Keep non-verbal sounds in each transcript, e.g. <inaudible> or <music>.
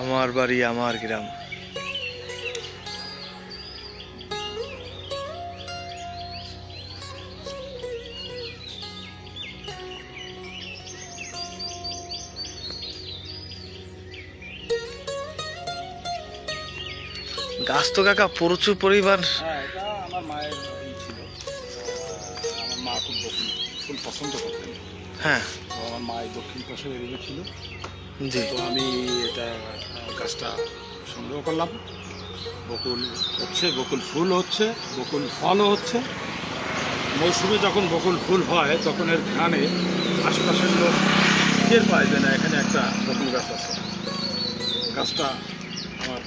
আমার বাড়ি আমার গ্রাম। গাছ তো কাকা প্রচুর পরিমাণ। হ্যাঁ আমার মায়ের ছিল। আমার মা খুব বকুল ফুল পছন্দ করতেন। হ্যাঁ। আমার মা দক্ষিণ পাশে এরিয়ে ছিল তো আমি এটা গাছটা সংগ্রহ করলাম। বকুল হচ্ছে বকুল ফুল হচ্ছে বকুল ফলও হচ্ছে। মৌসুমে যখন বকুল ফুল হয় তখন এর ঘ্রাণে আশেপাশের লোক টের পায় যে না এখানে একটা বকুল গাছ আছে। গাছটা আমার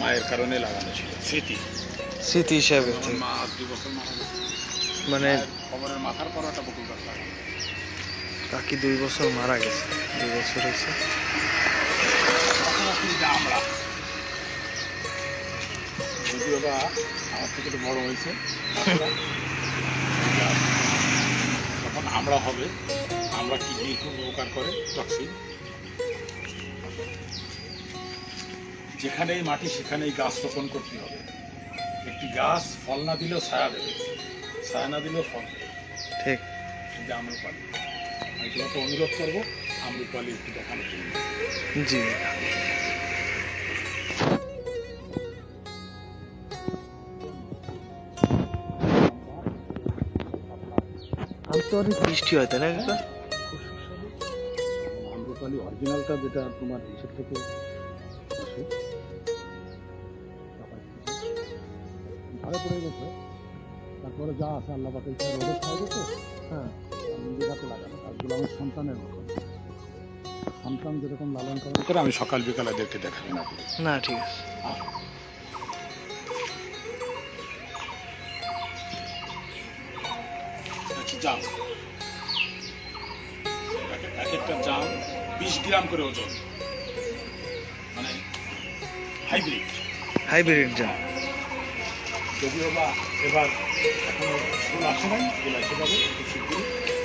মায়ের কারণে লাগানো ছিল স্মৃতি। স্মৃতি হিসাবে মা দুই বছর মানে খবরের মাথার পর একটা বকুল গাছ লাগানো কাকি দুই বছর মারা গেছে। দুই বছর হয়েছে। আপনি আমরা যদিও বা আমার থেকে একটু বড় হয়েছে। তখন আমরা হবে। আমরা কি দিয়ে খুব উপকার করে? টক্সিন। যেখানেই মাটি সেখানেই গাছ রোপণ করতে হবে। একটি গাছ ফল না দিলেও ছায়া দেবে। ছায়া না দিলেও ফল দেবে। ঠিক। কিন্তু আম্রপালি আমি তোমাকে অনুরোধ করব আম্রপালি একটু দেখানোর জন্য। জি। আজ তো অনেক বৃষ্টি হয় তাই না আম্রপালি অরিজিনালটা যেটা তোমার ইসের থেকে আসে থেকে। পড়ে গেছে তারপরে যা আছে আল্লাহ পাকে রোদে গেছে হ্যাঁ। আমি গাছে লাগানো গাছগুলো আমার সন্তানের মতো। সন্তান যেরকম লালন পালন করে আমি সকাল বিকালে দেখতে দেখাই না। না ঠিক আছে। আচ্ছা জাম? এক- এক একটা জাম বিশ গ্রাম করে ওজন। মানে হাইব্রিড। হাইব্রিড যা যদিও বা এবার এখনও আসে নাই ফুল আসে যাবে খুব শীঘ্রই।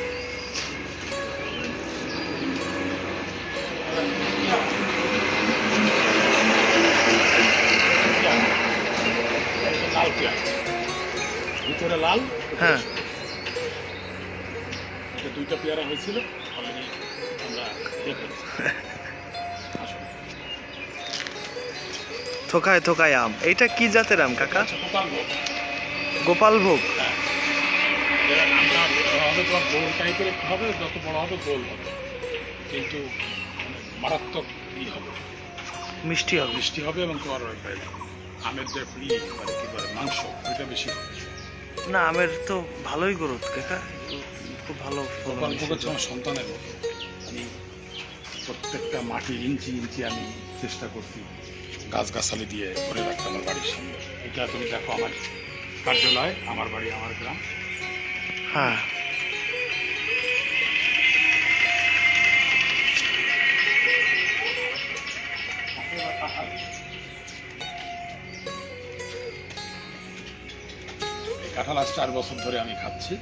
ভিতরে লাল হ্যাঁ। দুইটা পেয়ারা হয়েছিল অলরেডি আমরা থোকায় থোকায় আম। এইটা কি জাতের আম কাকা? গোপাল ভোগ। হ্যাঁ। এরা আমটা হবে তোমার গোল টাইপের হবে যত বড় হবে গোল হবে। কিন্তু মারাত্মক ই হবে। মিষ্টি হবে। মিষ্টি হবে এবং তোমার আমের যে ই মানে কি বলে মাংস ওইটা বেশি না আমের তো ভালোই গ্রোথ কাকা। খুব ভালো আমার সন্তানের মতো। আমি প্রত্যেকটা মাটি ইঞ্চি ইঞ্চি আমি চেষ্টা করছি গাছগাছালি দিয়ে করে রাখতে আমার বাড়ির সামনে। এটা তুমি দেখো আমার কার্যালয় আমার বাড়ি আমার গ্রাম। হ্যাঁ। কাঁঠাল আজ চার বছর ধরে আমি খাচ্ছি।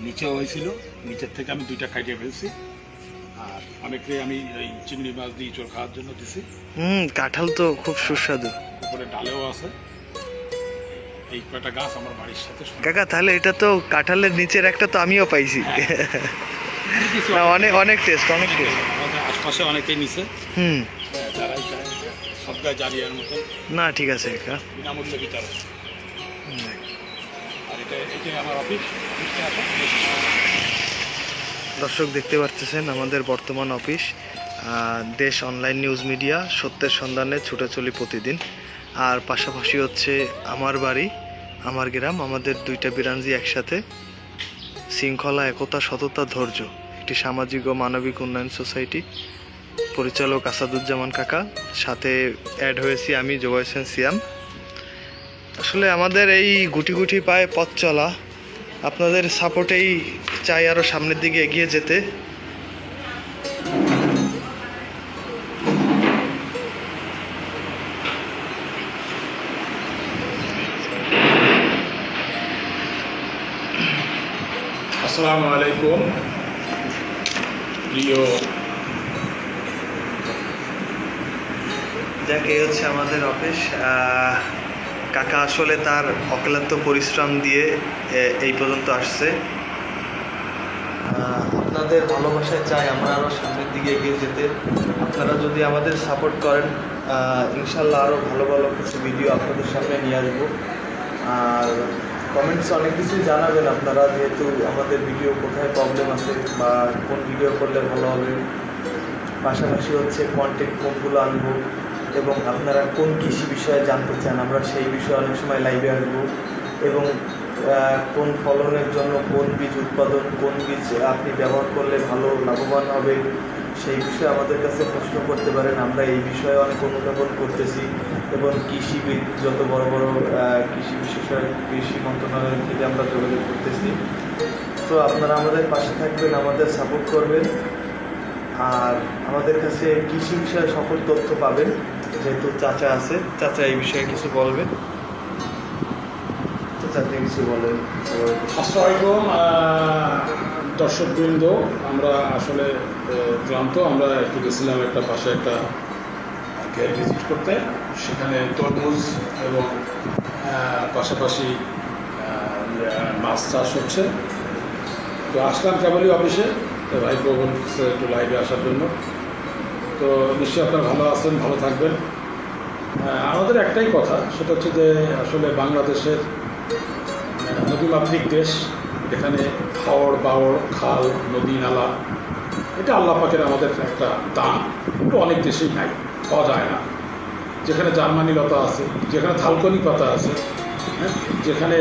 নিচেও হয়েছিল নিচের থেকে আমি দুইটা খাইয়ে ফেলছি। আর অনেকে আমি এই চিংড়ি মাছ দিয়ে চোর খাওয়ার জন্য দিছি। হুম কাঁঠাল তো খুব সুস্বাদু। উপরে ডালেও আছে। এই কয়টা গাছ আমার বাড়ির সাথে কাকা তাহলে এটা তো কাঁঠালের নিচের একটা তো আমিও পাইছি। <laughs> না অনেক অনেক টেস্ট অনেক টেস্ট আশপাশে অনেকেই নিছে। হুম। যারা এটা সবগায় জারিয়ার মতো। না ঠিক আছে কাকা। বিনামূল্যে বিতরণ দর্শক দেখতে পাচ্ছেন আমাদের বর্তমান অফিস দেশ অনলাইন নিউজ মিডিয়া সত্যের সন্ধানে ছুটে চলি প্রতিদিন। আর পাশাপাশি হচ্ছে আমার বাড়ি, আমার গ্রাম, আমাদের দুইটা বিরাঞ্জি একসাথে। শৃঙ্খলা, একতা, সততা, ধৈর্য, একটি সামাজিক ও মানবিক উন্নয়ন সোসাইটি পরিচালক আসাদুজ্জামান কাকা, সাথে অ্যাড হয়েছি আমি জোবাই হোসেন সিয়াম। আসলে আমাদের এই গুটি গুটি পায়ে পথ চলা আপনাদের সাপোর্টেই চাই আরও সামনের দিকে এগিয়ে যেতে। আসসালামু আলাইকুম। প্রিয় যাক এই হচ্ছে আমাদের অফিস। আহ, কাকা আসলে তার অক্লান্ত পরিশ্রম দিয়ে এই পর্যন্ত আসছে। আপনাদের ভালোবাসায় চাই আমরা আরও সামনের দিকে এগিয়ে যেতে। আপনারা যদি আমাদের সাপোর্ট করেন ইনশাল্লাহ আরও ভালো ভালো কিছু ভিডিও আপনাদের সামনে নিয়ে আসব। আর কমেন্টস অনেক কিছুই জানাবেন আপনারা, যেহেতু আমাদের ভিডিও কোথায় প্রবলেম আছে বা কোন ভিডিও করলে ভালো হবে। পাশাপাশি হচ্ছে কন্টেন্ট কোনগুলো আনব। এবং আপনারা কোন কৃষি বিষয়ে জানতে চান, আমরা সেই বিষয়ে অনেক সময় লাইভে আসব। এবং কোন ফলনের জন্য কোন বীজ উৎপাদন, কোন বীজ আপনি ব্যবহার করলে ভালো, লাভবান হবে, সেই বিষয়ে আমাদের কাছে প্রশ্ন করতে পারেন। আমরা এই বিষয়ে অনেক অনুধাবন করতেছি। এবং কৃষিবিদ, যত বড় বড় কৃষি বিশেষজ্ঞ, কৃষি মন্ত্রণালয়ের থেকে আমরা যোগাযোগ করতেছি। তো আপনারা আমাদের পাশে থাকবেন, আমাদের সাপোর্ট করবেন। আর আমাদের কাছে কৃষি বিষয়ে সকল তথ্য পাবেন, যেহেতু চাচা আছে। চাচা এই বিষয়ে কিছু বলবেন তো চাচা কিছু বলেন। আসসালামাইকুম দর্শকবৃন্দ, আমরা আসলে ক্লান্ত, আমরা একটু গেছিলাম একটা পাশে একটা ঘের ভিজিট করতে। সেখানে তরমুজ এবং পাশাপাশি মাছ চাষ হচ্ছে। তো আসলাম কেবলই অফিসে তো ভাই বলছে একটু লাইভে আসার জন্য। তো নিশ্চয়ই আপনারা ভালো আছেন, ভালো থাকবেন। আমাদের একটাই কথা, সেটা হচ্ছে যে আসলে বাংলাদেশের নদীমাতৃক দেশ, এখানে হাওড় বাওড় খাল, নদী, নালা, এটা আল্লাহ পাকের আমাদের একটা দান। এটা অনেক দেশেই নাই, পাওয়া যায় না। যেখানে জার্মানি লতা আছে, যেখানে থালকনি পাতা আছে হ্যাঁ যেখানে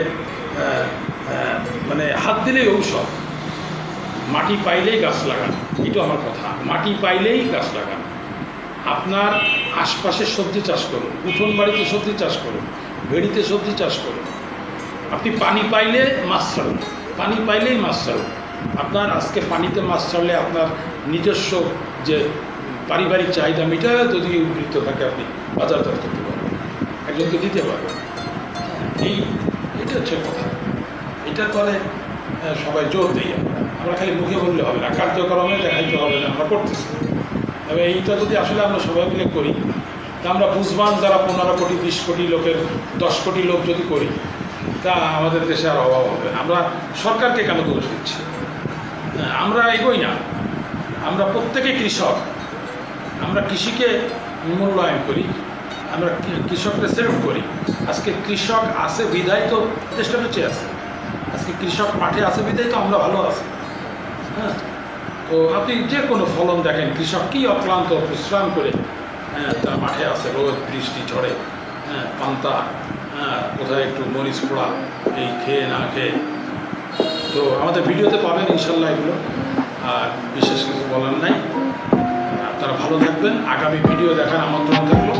মানে হাত দিলেই ঔষধ। মাটি পাইলেই গাছ লাগান এটা আমার কথা। মাটি পাইলেই গাছ লাগান। আপনার আশপাশে সবজি চাষ করুন উঠোন বাড়িতে সবজি চাষ করুন ভেড়িতে সবজি চাষ করুন। আপনি পানি পাইলে মাছ ছাড়ুন পানি পাইলেই মাছ ছাড়ুন। আপনার আজকে পানিতে মাছ ছাড়লে আপনার নিজস্ব যে পারিবারিক চাহিদা মিটা যদি উদ্বৃত্ত থাকে আপনি বাজারজাত করতে পারবেন। একজনকে দিতে পারবেন। এই এটা হচ্ছে কথা। পরে আহ, সবাই জোর দিই আমরা খালি মুখে বললে হবে না কার্যক্রমে দেখাইতে হবে না আমরা করতেছি। তবে এইটা যদি আসলে আমরা সবাই মিলে করি তা আমরা বুঝবান যারা পনেরো কোটি বিশ কোটি লোকের দশ কোটি লোক যদি করি তা আমাদের দেশে আর অভাব হবে। আমরা সরকারকে কেন দোষ দিচ্ছি? হ্যাঁ, আমরা এগোই না। আমরা প্রত্যেকে কৃষক। আমরা কৃষিকে মূল্যায়ন করি। আমরা কৃষককে সেলফ করি। আজকে কৃষক আছে বিধায় তো দেশটা বেঁচে আছে। আজকে কৃষক মাঠে আছে বিধায় তো আমরা ভালো আছি। হ্যাঁ? তো আপনি যে কোনো ফলন দেখেন, কৃষক কি অক্লান্ত পরিশ্রম করে হ্যাঁ তার মাঠে আছে, রোদ, বৃষ্টি, ঝড়ে হ্যাঁ পান্তা হ্যাঁ কোথায় একটু মরিচ পোড়া, এই খেয়ে না খেয়ে। তো আমাদের ভিডিওতে পাবেন ইনশাল্লাহ এগুলো, আর বিশেষ কিছু বলার নাই। আপনারা ভালো থাকবেন, আগামী ভিডিও দেখার আমন্ত্রণ থাকবে